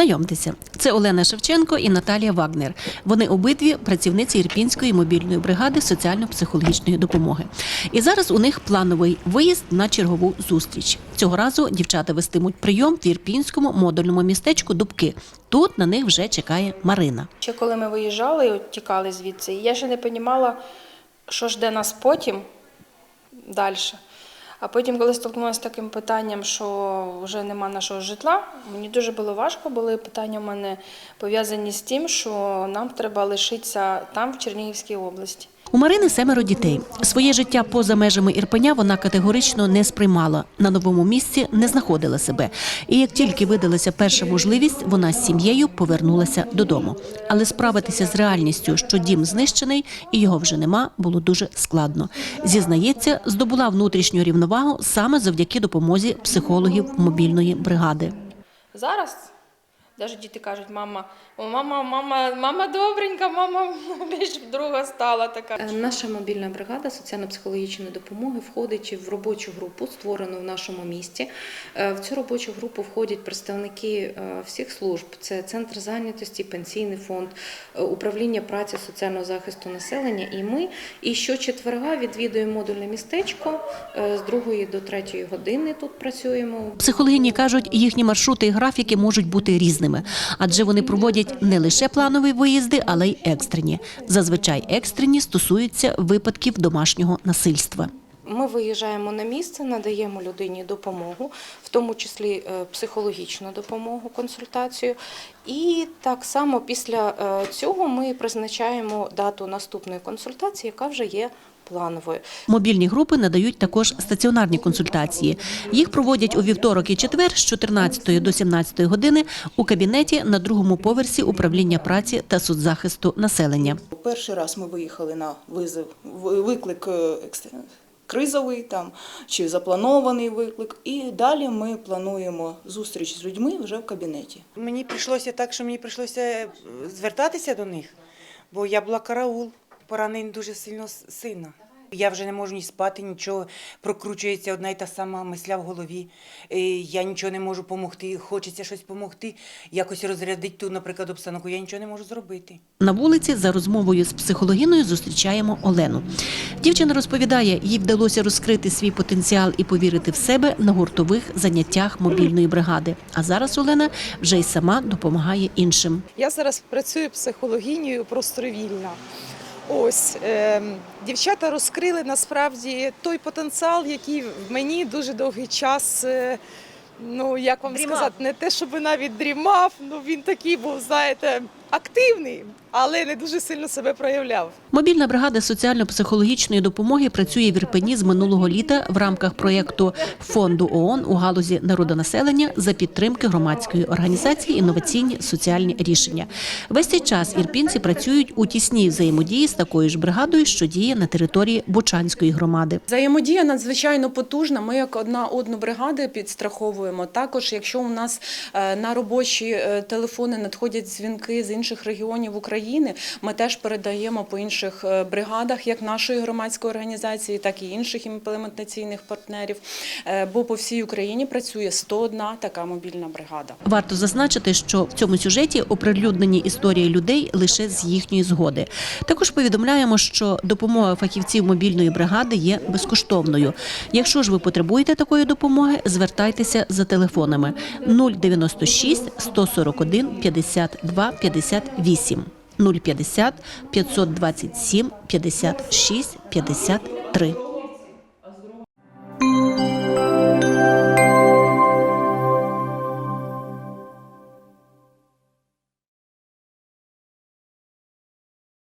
Знайомтеся, це Олена Шевченко і Наталія Вагнер. Вони обидві працівниці Ірпінської мобільної бригади соціально-психологічної допомоги. І зараз у них плановий виїзд на чергову зустріч. Цього разу дівчата вестимуть прийом в ірпінському модульному містечку Дубки. Тут на них вже чекає Марина. Ще коли ми виїжджали, тікали звідси, я ще не розуміла, що жде нас потім далі. А потім, коли столкнулася з таким питанням, що вже нема нашого житла, мені дуже було важко. Були питання в мене пов'язані з тим, що нам треба лишитися там, в Чернігівській області. У Марини семеро дітей. Своє життя поза межами Ірпеня вона категорично не сприймала. На новому місці не знаходила себе. І як тільки видалася перша можливість, вона з сім'єю повернулася додому. Але справитися з реальністю, що дім знищений і його вже нема, було дуже складно. Зізнається, здобула внутрішню рівновагу саме завдяки допомозі психологів мобільної бригади. Зараз навіть діти кажуть, мама, о, мама, мама, мама добренька, мама більш друга стала така. Е, Наша мобільна бригада соціально-психологічної допомоги входить в робочу групу, створену в нашому місті. Е, В цю робочу групу входять представники е, всіх служб: це центр зайнятості, пенсійний фонд, управління праці соціального захисту населення. І ми і щочетверга відвідуємо модульне містечко з 2 до 3 години. Тут працюємо. Психологині кажуть, їхні маршрути і графіки можуть бути різними, адже вони проводять не лише планові виїзди, але й екстрені. Зазвичай екстрені стосуються випадків домашнього насильства. Ми виїжджаємо на місце, надаємо людині допомогу, в тому числі е, психологічну допомогу, консультацію. І так само після е, цього ми призначаємо дату наступної консультації, яка вже є плановою. Мобільні групи надають також стаціонарні консультації. Їх проводять у вівторок і четвер з 14 до 17 години у кабінеті на другому поверсі управління праці та соцзахисту населення. Перший раз ми виїхали на визов, виклик е, кризовий там, чи запланований виклик. І далі ми плануємо зустріч з людьми вже в кабінеті. Мені прийшлося так, що мені прийшлося е, звертатися до них, бо я була караул, поранений дуже сильно сина. Я вже не можу ні спати, нічого прокручується одна й та сама мисля в голові. Е, Я нічого не можу допомогти. Хочеться щось допомогти, якось розрядити ту, наприклад, обстановку. Я нічого не можу зробити. На вулиці за розмовою з психологиною зустрічаємо Олену. Дівчина розповідає, їй вдалося розкрити свій потенціал і повірити в себе на гуртових заняттях мобільної бригади. А зараз Олена вже й сама допомагає іншим. Я зараз працюю психологінею простровільно. Ось е, дівчата розкрили насправді той потенціал, який в мені дуже довгий час. Е, ну як вам сказати, не те, щоб навіть дрімав. Ну він такий був, знаєте, активний, але не дуже сильно себе проявляв. Мобільна бригада соціально-психологічної допомоги працює в Ірпені з минулого літа в рамках проєкту фонду ООН у галузі народонаселення за підтримки громадської організації інноваційні соціальні рішення. Весь цей час ірпінці працюють у тісній взаємодії з такою ж бригадою, що діє на території Бучанської громади. Взаємодія надзвичайно потужна. Ми як одна одну бригаду підстраховуємо. Також, якщо у нас е, на робочі е, телефони надходять дзвінки з інших регіонів України, ми теж передаємо по інших е, бригадах, як нашої громадської організації, так і інших імплементаційних партнерів. Е, Бо по всій Україні працює 101 така мобільна бригада. Варто зазначити, що в цьому сюжеті оприлюднені історії людей лише з їхньої згоди. Також повідомляємо, що допомога фахівців мобільної бригади є безкоштовною. Якщо ж ви потребуєте такої допомоги, звертайтеся за телефонами 096 141 52 58 050 527 56 53.